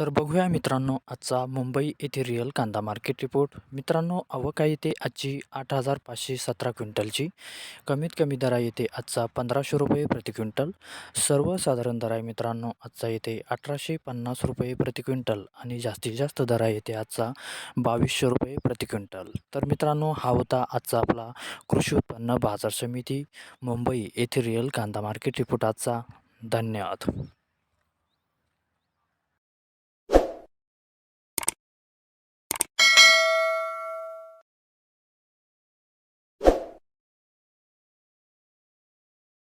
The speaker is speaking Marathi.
तर बघूया मित्रांनो आजचा मुंबई येथे रिअल कांदा मार्केट रिपोर्ट मित्रांनो आवक आहे येते आजची आठ हजार पाचशे सतरा क्विंटलची. कमीत कमी दरा येते आजचा पंधराशे रुपये प्रति क्विंटल. सर्वसाधारण दर आहे मित्रांनो आजचा येते अठराशे पन्नास रुपये प्रति क्विंटल आणि जास्तीत जास्त दरा येते आजचा बावीसशे रुपये प्रति क्विंटल. तर मित्रांनो हा होता आजचा आपला कृषी उत्पन्न बाजार समिती मुंबई येथे रिअल कांदा मार्केट रिपोर्ट आजचा. धन्यवाद.